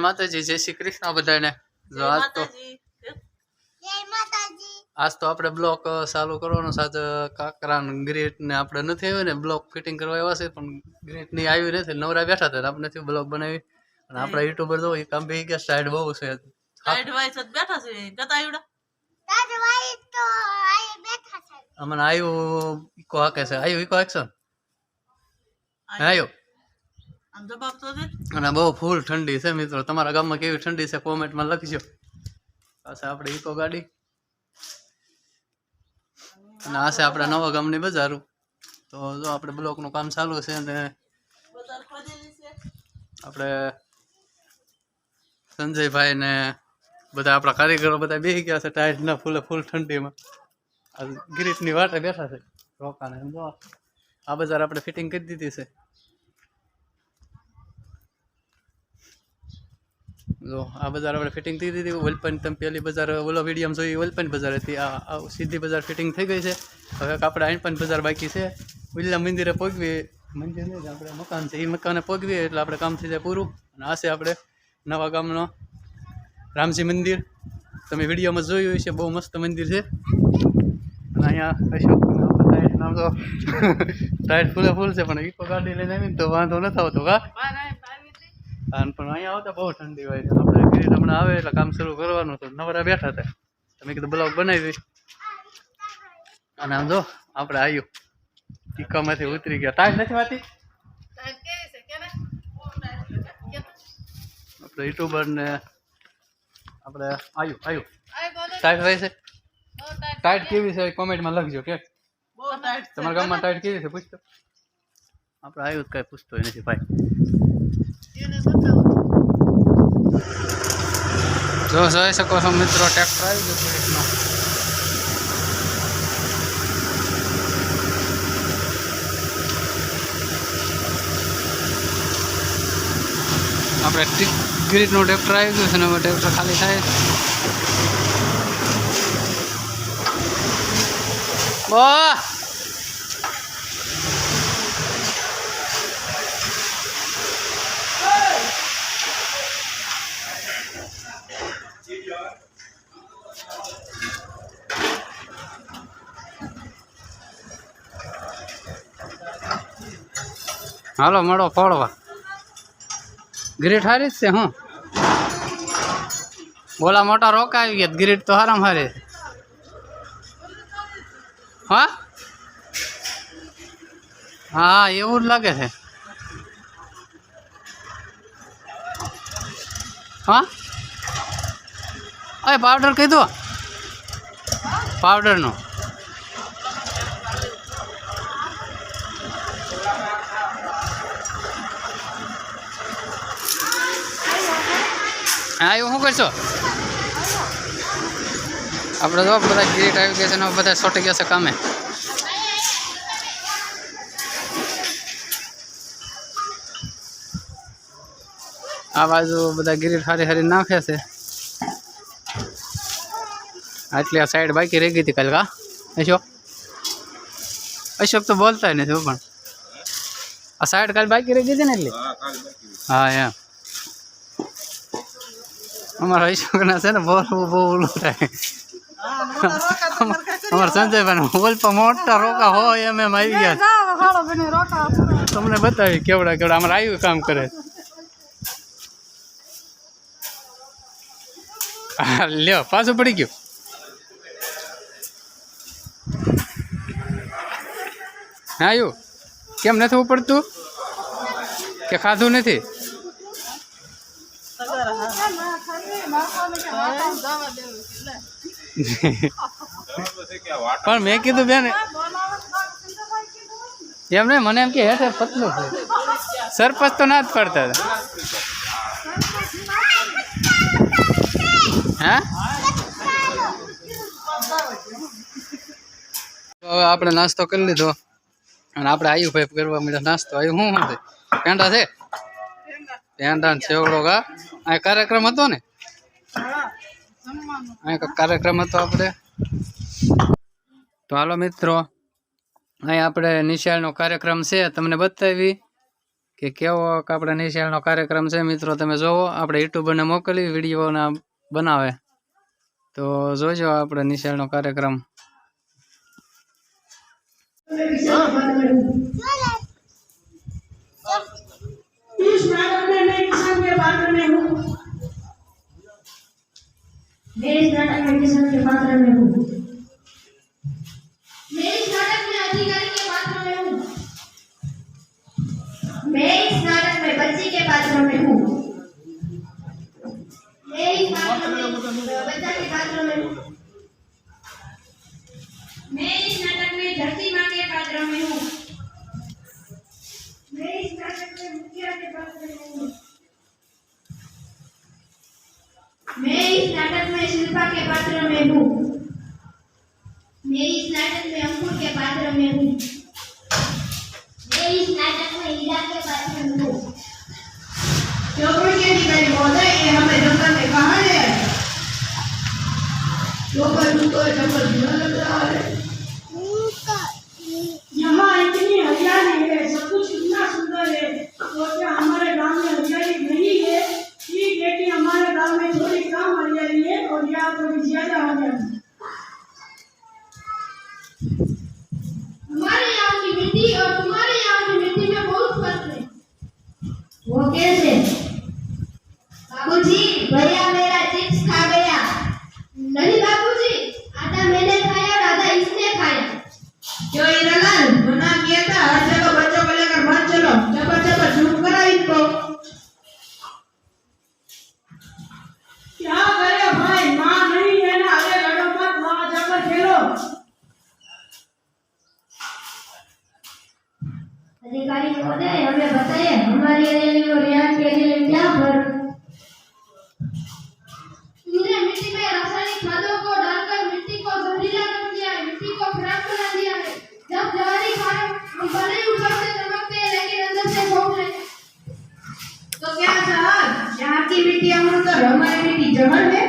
જય માતાજી જય શ્રી કૃષ્ણ બધાને. આજ તો આજ તો આપણે બ્લોક ચાલુ કરવાનો સાથે કાકરા ગ્રેટ ને આપણે નથી આવ્યો ને બ્લોક ફિટિંગ કરવા આવ્યા છે પણ ગ્રેટની આવ્યું નથી. નવરા બેઠા હતા આપણે નથી બ્લોક બનાવી. અને આપણા યુટ્યુબર જો એ કામ બી ગયા સાઈડ બહુ છે. સાઈડ વાઈસ બેઠા છે. કતા આવડા. અમને આવ્યું ઈકો હાકે છે. આવ્યું ઈકો એક્શન આવ્યો તો અને બહુ ફૂલ ઠંડી છે મિત્રો. તમારા ગામમાં કેવી ઠંડી છે કોમેન્ટમાં લખજો. પાછા આપણે ઈકો ગાડી. અને આ છે આપણા નવા ગામની બજારું. તો જો આપણે બ્લોકનું કામ ચાલુ છે અને આપણે સંજયભાઈ ને બધા આપણા કારીગરો બધા બેસી ગયા છે ટાઈટના ફૂલે ફૂલ ઠંડીમાં. આ ગિરીટની વાટે બેઠા છે. રોકાને જો. આ બજાર આપણે ફિટિંગ કરી દીધી છે. જો, આ બજાર આપણે ફિટિંગ થઈ દીધી વલપન તમે પહેલી બજાર ઓલો વિડીયમ જોઈ વલપન બજાર હતી. આ સીધી બજાર ફિટિંગ થઈ ગઈ છે. હવે આપણે આઈપન બજાર બાકી છે. ઉલ્લા મંદિરે પહોંચવી મંદિર નહીં, આપણે મકાન છે. એ મકાને પહોંચવીએ એટલે આપણે કામ થઈ જાય પૂરું. અને આ છે આપણે નવા ગામનો રામજી મંદિર. તમે વિડીયોમાં જોયું હશે, બહુ મસ્ત મંદિર છે. અને અહીંયા અશોક નામ તો ટાયર ફૂલે ફૂલ છે પણ ઈકો ગાડી લઈને આવીને તો વાંધો નથી આવતો કા? અને પણ અહીંયા આવતા બહુ ઠંડી હોય છે. આપણે ગીરીટ હમણાં આવે એટલે કામ શરૂ કરવાનું તો નવરા બેઠા હતા. તમે કીધું બ્લોગ બનાવી અને આમ જો, આપણે આવ્યું ટીકામાંથી ઉતરી ગયા. ટાઈમ નથી વાતી? આપણે યુટ્યુબર ને આપણે આવ્યું આવ્યું ટાઈટ હોય છે? ટાઈટ કેવી છે? કોમેન્ટમાં લખજો કે તમારા ગામમાં ટાઈટ કેવી છે? પૂછતો. આપણે આવ્યું જ કાંઈ પૂછતો નથી, ભાઈ એને બતાવો જો જોઈ શકો છો મિત્રો ટ્રેક્ટર આવી ગયું પોલીસનો આપણે ગિરીટનું ટ્રેક્ટર આવી ગયું છે ને હવે ટ્રેક્ટર ખાલી થાય. વાહ હાલો, મળો, ફોડવા. ગ્રીટ હારી છે, હું. બોલા મોટા રોકા આવી ગયા, ગ્રીટ તો હારામ હારે હા? હા, એવું જ લાગે છે. હા? અરે પાવડર કીધું? પાવડરનો હા એવું શું કરશો આપણે તો બધા ગીટ આવી ગયા છે ને બધા છોટી ગયા છે કામે આ બાજુ બધા ગીરીટ હારી હારી નાખે છે આટલી આ સાઈડ બાકી રહી ગઈ હતી કાલ કા અશોક અશોક તો બોલતા નથી હો પણ આ સાઈડ કાલ બાકી રહી ગઈ હતી ને એટલી હા એમ અમારા અશોકના છે ને બોલવું બહુ ઓલું થાય. અમારા બોલ પર મોટા રોકા હોય એમ એમ આવી ગયા. તમને બતાવી કેવડા કેવડા, અમારે આવ્યું કામ કરે. લ્યો, પાછું પડી ગયું. હા આવ્યું કેમ નથી ઉપડતું? કે ખાધું નથી સગર હા હા જવા દેવું લે પણ મેં કીધું બેન એમ નહીં મને એમ કે હેઠે પતલું સરપંચ તો ના જ પડતા. હતા હા હવે આપણે નાસ્તો કરી લીધો. અને આપણે આયુ ભાઈ કરવા મળ્યા નાસ્તો આવ્યું શું છે? પેંડા છે? પેંડા ને છેવડો કા આ કાર્યક્રમ હતો ને? હા જમવાનું અહીં કંઈક કાર્યક્રમ હતો આપણે તો હાલો મિત્રો અહીં આપણે નિશાળનો કાર્યક્રમ છે તમને બતાવી કે કેવો આપણા નિશાળનો કાર્યક્રમ છે મિત્રો તમે જોવો આપણે યુટ્યુબરને મોકલી વિડીયોના બનાવે તો જોજો આપણે નિશાળનો કાર્યક્રમ इस नाटक में मैं किसान के पात्र में हूँ मैं इस नाटक में किसान के पात्र में हूँ। मैं इस नाटक में अधिकारी के पात्र में हूँ। मैं इस नाटक में बच्ची के पात्र में हूँ। मैं इस नाटक में बच्चा के पात्र में हूँ। मैं इस नाटक में धरती माँ के पात्र में हूँ। मैं इस नाटक में मुखिया के पात्र में हूँ। शिल्पा के पात्र में हूँ। मेरी इस नाटक में अंकुर के पात्र में हूँ। मेरी इस नाटक में हीरा के पात्र में हूँ। चौपड़ के निकल ये हमें जंगल में कहाँ ले आए? चौपड़ तो जंगल में लग रहा है यहाँ इतनी हरियाली है सब कुछ इतना सुंदर है तो क्या हमारे गाँव में हरियाली नहीं है ठीक है कि हमारे गाँव में थोड़ी कम हरियाली है और यहाँ थोड़ी ज़्यादा हरियाली है। हमारे यहाँ की मिट्टी और तुम्हारे यहाँ की मिट्टी में बहुत फ़र्क है। वो कैसे? बाबूजी भैया मेरा चिप्स खा गया। नहीं बाबूजी आधा मैंने खाया और आधा इसने खाया। क्यों हीरालाल मना किया था। हर जगह बच्चों को लेकर मत चलो। चपर चपर चुप करो इनको। क्या करे भाई? माँ नहीं है ना। अरे लड़ो मत वहाँ जाकर खेलो। हमें बताइए हमारी और यहाँ की क्या फ़र्क मिट्टी में रासायनिक खादों को डालकर मिट्टी को जहरीला कर दिया है मिट्टी को खराब बना दिया है। जब जवारी खाए भले ही ऊपर से चमकते हैं लेकिन अंदर से खोख रहे तो क्या साहब यहाँ की मिट्टी अमृत और हमारी मिट्टी जहर है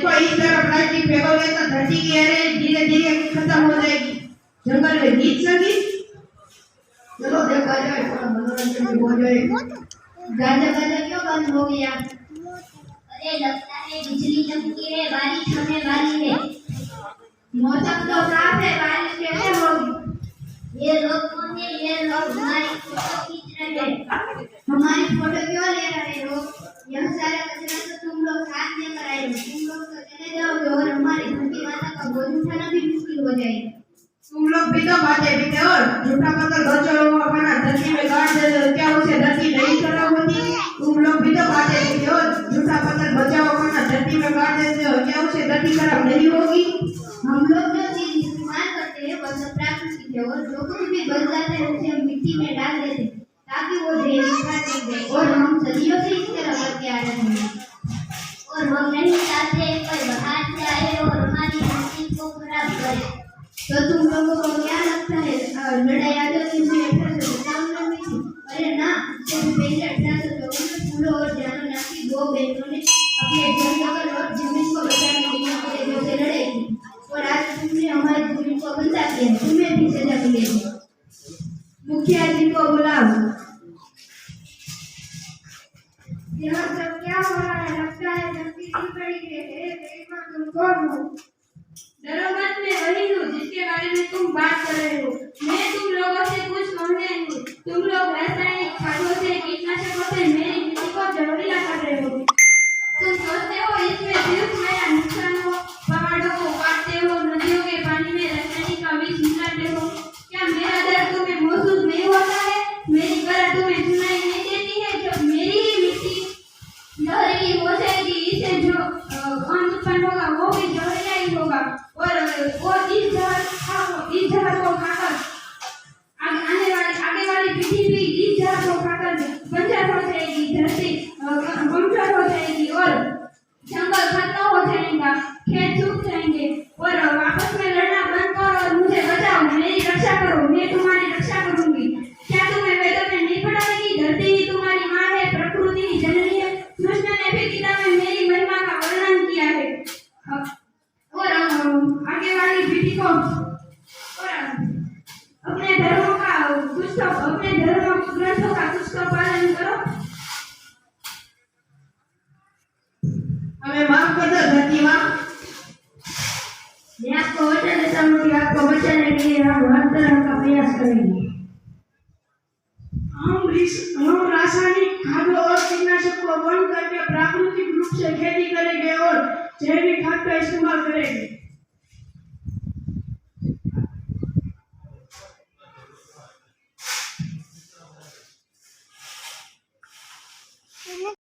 देखो इस तरह प्लास्टिक फेंकोगे तो धरती की हरियाली धीरे धीरे खत्म हो जाएगी। जंगल में जीत सकी चलो देखा जाए थोड़ा मनोरंजन भी हो जाए। गाजा गाजा क्यों बंद हो गया? अरे लगता है बिजली चमकी है बारिश होने वाली है। मौसम तो साफ़ है बारिश कैसे होगी? ये लोग कौन है? ये लोग हमारी फ़ोटो खींच रहे हैं। हमारी फ़ोटो क्यों ले रहे हो? यह सारा कचरा तो तुम लोग साथ लेकर आए हो। तुम लोग चले जाओगे और हमारी धरती माता का बोझ उठाना भी मुश्किल हो जाएगा तुम लोग भी तो बातें भी और झूठा पत्थर बच्चों को अपना धरती में गाड़ देते हो क्या उसे धरती नहीं खराब होती तुम लोग भी तो बातें भी और झूठा पत्थर बच्चों अपना धरती में गाड़ देते हो क्या उसे धरती खराब नहीं होगी हम लोग जो चीज़ इस्तेमाल करते हैं वह सब प्राकृतिक है और जो कुछ भी बच जाता है उसे हम मिट्टी में डाल देते ताकि वो खाद बन जाए और हम सदियों से इस तरह करते आ रहे हैं? तो तुम लोगों को क्या लगता है? लड़ाई आज़ादी हुई अठारह सौ सत्तावन में थी। अरे ना, इससे पहले अठारह सौ चौवन में फूलों और जानों नाम की दो बहनों ने अपने जंगल और ज़मीन को बचाने के लिए अंग्रेज़ों से लड़ाई की। और आज तुमने हमारी ज़मीन को गंदा किया। तुम्हें भी सजा मिलेगी मुखिया जी को बुलाओ। यह सब क्या हो रहा है? लगता है धरती टूट रही है हे? डरो मत मैं वही हूँ, जिसके बारे में तुम बात कर रहे हो। मैं तुम लोगों से कुछ मांगने हूँ तुम लोग रासायनिक खादों से कीटनाशकों से मेरी मिट्टी को जहरीला कर रहे हो। तुम सोचते हो इसमें सिर्फ़ मेरा नुकसान हम रिस- हम रासायनिक खादों और कीटनाशक को बंद करके प्राकृतिक रूप से खेती करेंगे और जैविक खाद का इस्तेमाल